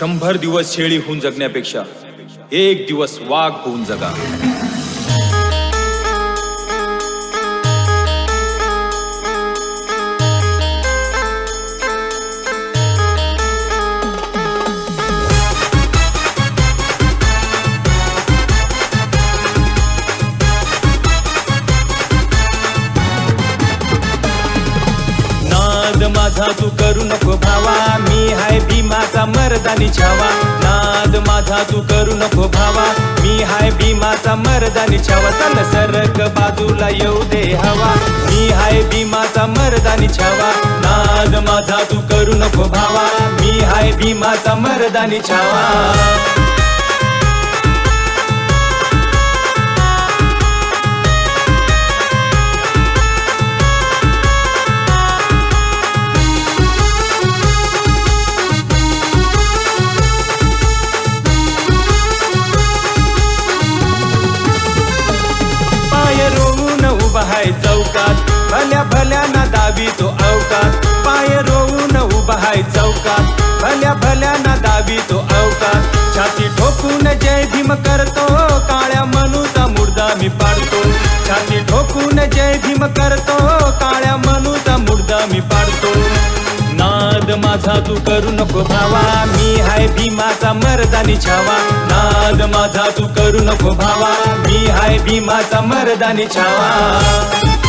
शंभर दिवस शेळी होऊन जगण्यापेक्षा एक दिवस वाघ होऊन जगा. माझा तू करू नको भावा. मी हाय भीमाचा मर्दानी छावा. नाद माझा तू करू नको भावा. मी हाय भीमाचा मर्दानी छावा. चल सरक बाजूला येऊ दे हवा. मी हाय भीमाचा मर्दानी छावा. नाद माझा तू करू नको भावा. मी हाय भीमाचा मर्दानी छावा. हाय चौकात. भल्या भल्या ना दावी तो अवकात. पाय रोवून उभा हाय चौकात. भल्या भल्या ना दावी तो अवकात. छाती ठोकून जय भीम करतो. काळ्या मनूचा मुर्दा मी पाडतो. छाती ठोकून जय भीम करतो. काळ्या मनूचा मुर्दा मी पाडतो. नाद माझा तू करू नको भावा. मी हाय भीमाचा मर्दानी छावा. नाद माझा तू करू नको भावा. मी हाय भीमाचा मर्दानी छावा.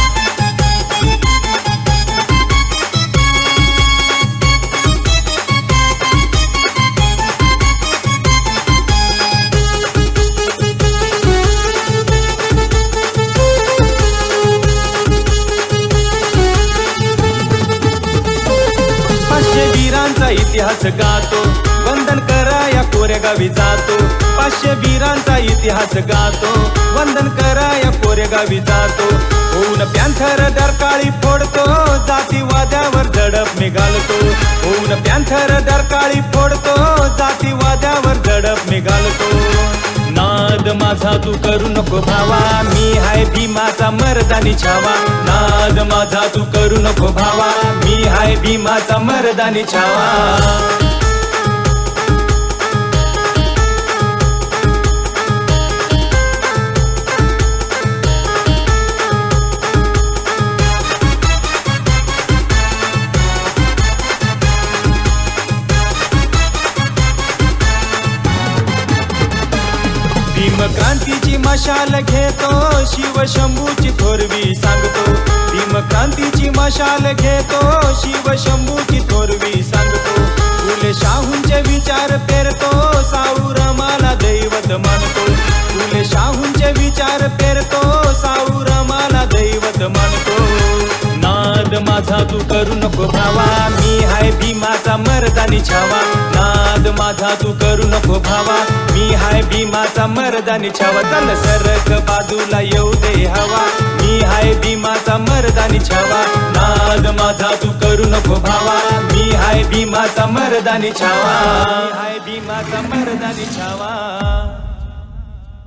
इतिहास गातो. वंदन करा या कोरेगावी जातो. पाचशे वीरांचा इतिहास गातो. वंदन करा या कोरेगावी जातो. होऊन पॅन्थर दरकाळी फोडतो. जातीवाद्यावर झडप मी घालतो होऊन पॅन्थर दरकाळी फोडतो. जातीवाद्यावर झडप मी घालतो नाद माझा तू करू नको भावा. मी हाय भीमाचा मर्दानी छावा. नाद माझा तू करू नको भावा. मी हाय भीमाचा मर्दानी छावा. भीमक्रांतीची मशाल घेतो. शिव शंभूची थोरवी सांगतो. भीमक्रांतीची मशाल घेतो. शिव शंभूची थोरवी सांगतो. फुले शाहूंचे विचार पेरतो. साऊ रमाला दैवत मानतो. फुले शाहूंचे विचार पेरतो. साऊ रमाला दैवत मानतो. नाद माझा तू करू नको भावा. मी हाय भीमाचा मर्दानी छावा. माझा तू करू नको भावा. मी हाय भीमाचा मर्दानी छावा चल सरक बाजूला येऊ दे हवा. मी हाय भीमाचा मर्दानी छावा. नाद माझा तू करू नको भावा. मी हाय भीमाचा मर्दानी छावा. हाय भीमाचा मर्दानी छावा.